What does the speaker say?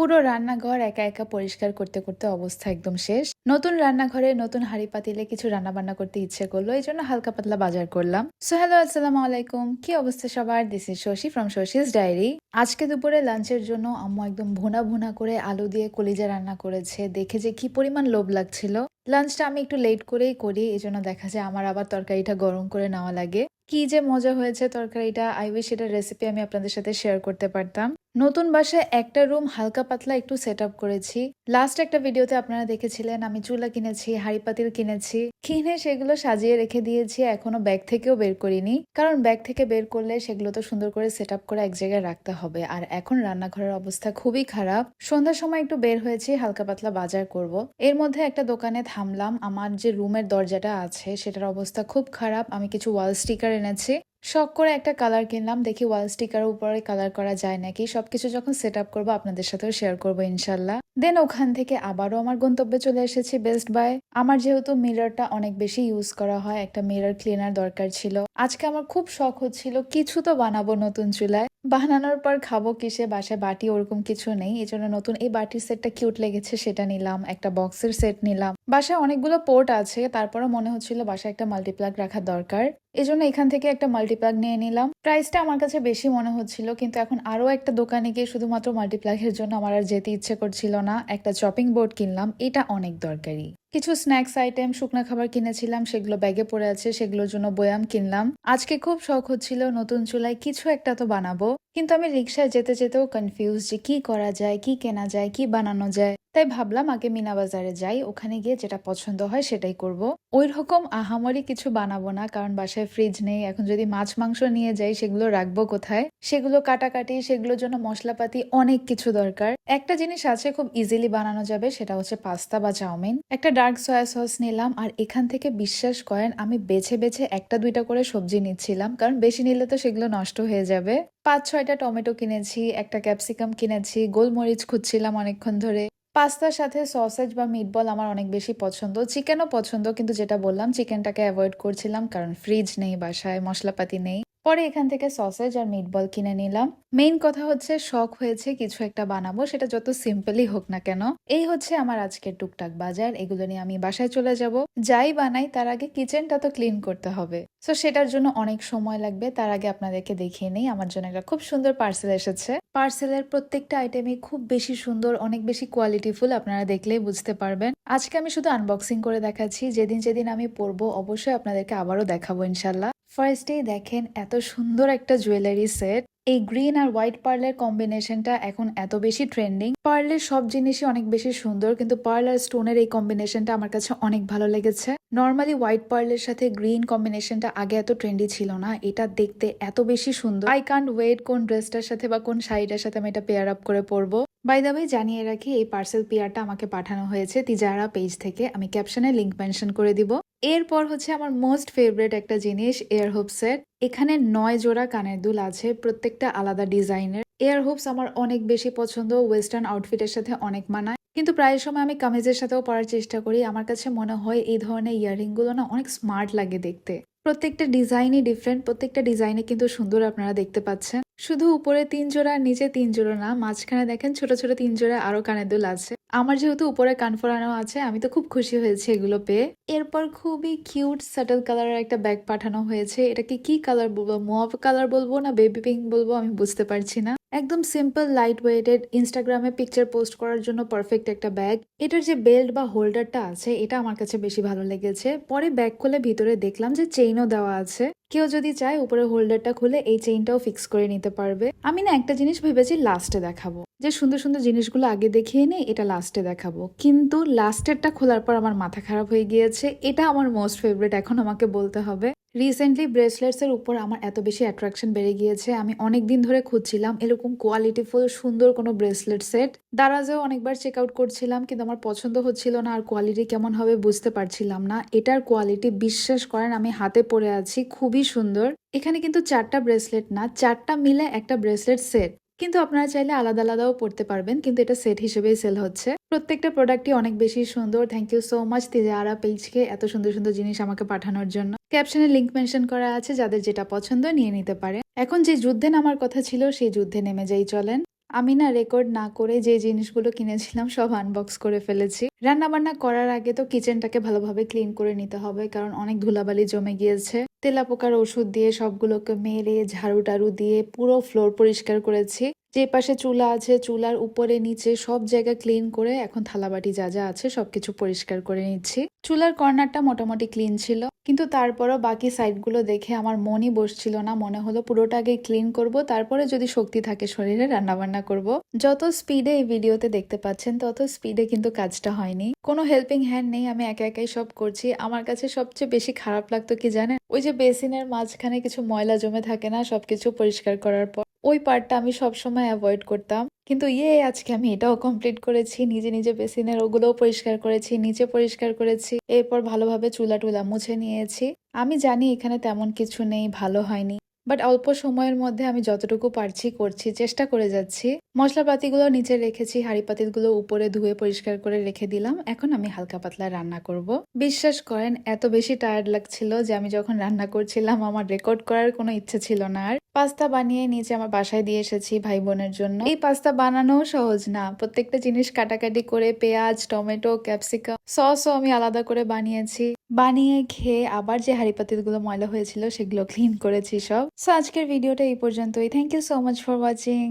পুরো রান্নাঘর একা একা পরিষ্কার করতে করতে অবস্থা একদম শেষ। নতুন রান্নাঘরে নতুন হাড়ি পাতিলে কিছু রান্না বান্না করতে ইচ্ছে করল, এই জন্য হালকা পাতলা বাজার করলাম। সো হ্যালো আসসালামু আলাইকুম। কি অবস্থা সবার? This is Shashi from Shashi's diary আজকে দুপুরে লাঞ্চের জন্য আম্মু একদম ভুনা ভুনা করে আলু দিয়ে কলিজা রান্না করেছে। দেখে যে কি পরিমাণ লোভ লাগছিল। লাঞ্চটা আমি একটু লেট করেই করি, এই জন্য দেখা যায় আমার আবার তরকারিটা গরম করে নেওয়া লাগে। কি যে মজা হয়েছে তরকারিটা আই উইশ এটার রেসিপি আমি আপনাদের সাথে শেয়ার করতে পারতাম। নতুন বাসায় একটা রুম হালকা পাতলা একটু সেট করেছি। লাস্ট একটা ভিডিওতে আপনারা দেখেছিলেন, আমি চুলা কিনেছি, হাড়ি পাতিল কিনেছি। কিনে সেগুলো সাজিয়ে রেখে দিয়েছি, এখনও ব্যাগ থেকেও বের করিনি। কারণ ব্যাগ থেকে বের করলে সেগুলো তো সুন্দর করে সেট করে এক জায়গায় রাখতে হবে। আর এখন রান্নাঘরের অবস্থা খুবই খারাপ। সন্ধ্যার সময় একটু বের হয়েছি, হালকা পাতলা বাজার করব। এর মধ্যে একটা দোকানে থামলাম, আমার যে রুমের দরজাটা আছে, সেটার অবস্থা খুব খারাপ। আমি কিছু ওয়াল স্টিকার এনেছি। শখ করে একটা কালার কিনলাম, দেখি ওয়াল স্টিকার উপরে কালার করা যায় নাকি। সবকিছু যখন সেট আপ করব, আপনাদের সাথেও শেয়ার করব ইনশাল্লাহ। দেন ওখান থেকে আবারও আমার গন্তব্যে চলে এসেছি বেস্ট বাই আমার যেহেতু মিররটা অনেক বেশি ইউজ করা হয়, একটা মিরর ক্লিনার দরকার ছিল। আজকে আমার খুব শখ হচ্ছিল কিছু তো বানাবো নতুন চুলায়। বানানোর পর খাব কিসে, বাসায় বাটি ওরকম কিছু নেই। এই জন্য নতুন এই বাটির সেটটা কিউট লেগেছে, সেটা নিলাম, একটা বক্সের সেট নিলাম। বাসায় অনেকগুলো পোর্ট আছে তারপরে মনে হচ্ছিল বাসায় একটা মাল্টিপ্লাগ রাখা দরকার। এই জন্য এখান থেকে একটা মাল্টিপ্লাগ নিয়ে নিলাম। প্রাইসটা আমার কাছে বেশি মনে হচ্ছিল, কিন্তু এখন আরও একটা দোকানে গিয়ে শুধুমাত্র মাল্টিপ্লাগের জন্য আমার আর যেতে ইচ্ছে করছিল না। একটা চপিং বোর্ড কিনলাম, এটা অনেক দরকারি। কিছু স্ন্যাক্স আইটেম শুকনা খাবার কিনেছিলাম, সেগুলো ব্যাগে পড়ে আছে, সেগুলোর জন্য বয়াম কিনলাম। আজকে খুব শখ হচ্ছিল, নতুন চুলায় কিছু একটা তো বানাবো। কিন্তু আমি রিক্সায় যেতে যেতেও কনফিউজ যে কি করা যায়, কি কেনা যায়, কি বানানো যায়। তাই ভাবলাম আগে মিনা বাজারে যাই, ওখানে গিয়ে যেটা পছন্দ হয় সেটাই করব। ওই রকম আহামরি কিছু বানাবো না, কারণ বাসায় ফ্রিজ নেই। এখন যদি মাছ, মাংস নিয়ে যাই, সেগুলো রাখব কোথায়? সেগুলো কাটাকাটি, সেগুলোর জন্য মশলাপাতি অনেক কিছু দরকার। একটা জিনিস আছে খুব ইজিলি বানানো যাবে, সেটা হচ্ছে পাস্তা বা চাউমিন। একটা ডার্ক সয়া সস নিলাম, আর এখান থেকে বিশ্বাস করেন, আমি বেছে বেছে একটা, দুইটা করে সবজি নিচ্ছিলাম, কারণ বেশি নিলে তো সেগুলো নষ্ট হয়ে যাবে। পাঁচ ছয়টা টমেটো কিনেছি, একটা ক্যাপসিকাম কিনেছি, গোলমরিচ খুঁজছিলাম অনেকক্ষণ ধরে। পাস্তার সাথে সসেজ বা মিটবল আমার অনেক বেশি পছন্দ। চিকেনও পছন্দ, কিন্তু যেটা বললাম, চিকেনটাকে অ্যাভয়েড করছিলাম কারণ ফ্রিজ নেই, বাসায় মশলাপাতি নেই। পরে এখান থেকে সসেজ আর মিটবল কিনে নিলাম। মেইন কথা হচ্ছে শখ হয়েছে কিছু একটা বানাবো, সেটা যত সিম্পলই হোক না কেন। এই হচ্ছে আমার আজকের টুকটাক বাজার, এগুলো নিয়ে আমি বাসায় চলে যাব। যাই বানাই, তার আগে কিচেনটা তো ক্লিন করতে হবে। সো সেটার জন্য অনেক সময় লাগবে, তার আগে আপনাদেরকে দেখিয়ে নেই, আমার জন্য একটা খুব সুন্দর পার্সেল এসেছে। পার্সেলের প্রত্যেকটা আইটেমই খুব বেশি সুন্দর, অনেক বেশি কোয়ালিটিফুল আপনারা দেখলেই বুঝতে পারবেন। আজকে আমি শুধু আনবক্সিং করে দেখাচ্ছি, যেদিন যেদিন আমি পরবো, অবশ্যই আপনাদেরকে আবারও দেখাবো ইনশাল্লাহ ফার্স্টেই দেখেন এত সুন্দর একটা জুয়েলারি সেট এই গ্রিন আর হোয়াইট পার্লের কম্বিনেশনটা এখন এত বেশি ট্রেন্ডিং পার্লের সব জিনিসই অনেক বেশি সুন্দর, কিন্তু পার্ল আর স্টোনের এই কম্বিনেশনটা আমার কাছে অনেক ভালো লেগেছে। নর্মালি হোয়াইট পার্লের সাথে গ্রিন কম্বিনেশনটা আগে এত ট্রেন্ডি ছিল না, এটা দেখতে এত বেশি সুন্দর। আই কান্ট ওয়েট কোন ড্রেসটার সাথে বা কোন শাড়িটার সাথে আমি এটা পেয়ার আপ করে পরবো। বাই দ্য ওয়ে জানিয়ে রাখি, এই পার্সেল পেয়ারটা আমাকে পাঠানো হয়েছে তিজারা পেজ থেকে। আমি ক্যাপশনে লিঙ্ক মেনশন করে দিব। এরপর হচ্ছে আমার মোস্ট ফেভারিট একটা জিনিস এয়ার হোপ সেট এখানে নয় জোড়া কানের দুল আছে, প্রত্যেকটা আলাদা ডিজাইনের। এয়ার হোপস আমার অনেক বেশি পছন্দ ওয়েস্টার্ন আউটফিটের সাথে অনেক মানায়। কিন্তু প্রায় সময় আমি কামিজের সাথেও পরার চেষ্টা করি। আমার কাছে মনে হয় এই ধরনের ইয়াররিংগুলো না অনেক স্মার্ট লাগে দেখতে। প্রত্যেকটা ডিজাইনই ডিফারেন্ট প্রত্যেকটা ডিজাইনে কিন্তু সুন্দর আপনারা দেখতে পাচ্ছেন। শুধু উপরে তিন জোড়া নিচে তিন জোড়া না, মাঝখানে দেখেন ছোট ছোট তিন জোড়া আরও কানের দুল আছে। আমার যেহেতু উপরে কান ফোরানো আছে, আমি তো খুব খুশি হয়েছি এগুলো পেয়ে। এরপর খুবই কিউট সাটল কালারের একটা ব্যাগ পাঠানো হয়েছে। এটাকে কি কালার বলব মুভ কালার বলব না বেবি পিঙ্ক বলব, আমি বুঝতে পারছি না। একদম সিম্পল লাইট ওয়েটেড ইনস্টাগ্রামে পিকচার পোস্ট করার জন্য পারফেক্ট একটা ব্যাগ এটার যে বেল্ট বা হোল্ডারটা আছে, এটা আমার কাছে বেশি ভালো লেগেছে। পরে ব্যাগ খুলে ভিতরে দেখলাম যে চেইনও দেওয়া আছে। কেউ যদি চায় উপরে হোল্ডারটা খুলে এই চেইনটাও ফিক্স করে নিতে পারবে। আমি না একটা জিনিস ভেবেছি লাস্টে দেখাবো। যে সুন্দর সুন্দর জিনিসগুলো আগে দেখিয়ে নেই, এটা লাস্টে দেখাবো। কিন্তু লাস্টেরটা খোলার পর আমার মাথা খারাপ হয়ে গিয়েছে, এটা আমার মোস্ট ফেভারিট এখন আমাকে বলতে হবে। রিসেন্টলি ব্রেসলেটস এর উপর আমার এত বেশি অ্যাট্রাকশন বেড়ে গিয়েছে। আমি অনেক দিন ধরে খুঁজছিলাম এরকম কোয়ালিটিফুল সুন্দর কোনো ব্রেসলেট সেট দারাজেও অনেকবার চেক আউট করছিলাম, কিন্তু আমার পছন্দ হচ্ছিল না আর কোয়ালিটি কেমন হবে বুঝতে পারছিলাম না। এটার কোয়ালিটি বিশ্বাস করেন, আমি হাতে পরে আছি, খুবই সুন্দর। এখানে কিন্তু চারটা ব্রেসলেট না, চারটা মিলে একটা ব্রেসলেট সেট কিন্তু আপনারা চাইলে আলাদা আলাদাও পড়তে পারবেন, কিন্তু এটা সেট হিসেবেই সেল হচ্ছে। প্রত্যেকটা প্রোডাক্টই অনেক বেশি সুন্দর। Thank you so much Tijara পেজকে এত সুন্দর সুন্দর জিনিস আমাকে পাঠানোর জন্য। ক্যাপশনে লিঙ্ক মেনশন করা আছে, যাদের যেটা পছন্দ নিয়ে নিতে পারে। এখন যে যুদ্ধে নামার কথা ছিল, সেই যুদ্ধে নেমে যাই, চলেন। আমি না রেকর্ড না করে যে জিনিসগুলো কিনেছিলাম, সব আনবক্স করে ফেলেছি। রান্না বান্না করার আগে তো কিচেনটাকে ভালোভাবে ক্লিন করে নিতে হবে, কারণ অনেক ধুলাবালি জমে গিয়েছে। তেলাপোকার ওষুধ দিয়ে সবগুলোকে মেরে ঝাড়ু টাড়ু দিয়ে পুরো ফ্লোর পরিষ্কার করেছি। যে পাশে চুলা আছে, চুলার উপরে, নিচে সব জায়গা ক্লিন করে এখন থালাবাটি যা যা আছে সবকিছু পরিষ্কার করে নিচ্ছি। চুলার কর্নারটা মোটামুটি ক্লিন ছিল, কিন্তু তারপরও বাকি সাইডগুলো দেখে আমার মনই বসছিল না, মনে হলো পুরোটা আগে ক্লিন করব, তারপরে যদি শক্তি থাকে শরীরে রান্না বান্না করব। যত স্পিডে এই ভিডিওতে দেখতে পাচ্ছেন, তত স্পিডে কিন্তু কাজটা হয়নি। কোনো হেল্পিং হ্যান্ড নেই, আমি একা একাই সব করছি। আমার কাছে সবচেয়ে বেশি খারাপ লাগতো কি জানেন? ওই যে বেসিনের মাঝখানে কিছু ময়লা জমে থাকে না, সবকিছু পরিষ্কার করার পর। ওই পার্টটা আমি সবসময় অ্যাভয়েড করতাম। কিন্তু ইয়ে আজকে আমি এটাও কমপ্লিট করেছি। নিজে নিজে বেসিনের ওগুলোও পরিষ্কার করেছি, নিচে পরিষ্কার করেছি। এরপর ভালোভাবে চুলা টুলা মুছে নিয়েছি। আমি জানি এখানে তেমন কিছু নেই, ভালো হয়নি। বাট অল্প সময়ের মধ্যে আমি যতটুকু পারছি করছি, চেষ্টা করে যাচ্ছি। মশলাপাতিগুলো নিচে রেখেছি হাঁড়ি পাতিলগুলো উপরে ধুয়ে পরিষ্কার করে রেখে দিলাম। এখন আমি হালকা পাতলা রান্না করব। বিশ্বাস করেন, এত বেশি টায়ার্ড লাগছিল যে আমি যখন রান্না করছিলাম, আমার রেকর্ড করার কোনো ইচ্ছে ছিল না। আর পাস্তা বানিয়ে নিচে আমার বাসায় দিয়ে এসেছি ভাই বোনের জন্য। এই পাস্তা বানানোও সহজ না। প্রত্যেকটা জিনিস কাটাকাটি করে পেঁয়াজ, টমেটো, ক্যাপসিকাম, সসও আমি আলাদা করে বানিয়েছি। বানিয়ে খেয়ে আবার যে হাড়ি পাতিলগুলো ময়লা হয়েছিল সেগুলো ক্লিন করেছি সব। সো আজকের ভিডিওটা এই পর্যন্তই। Thank you so much for watching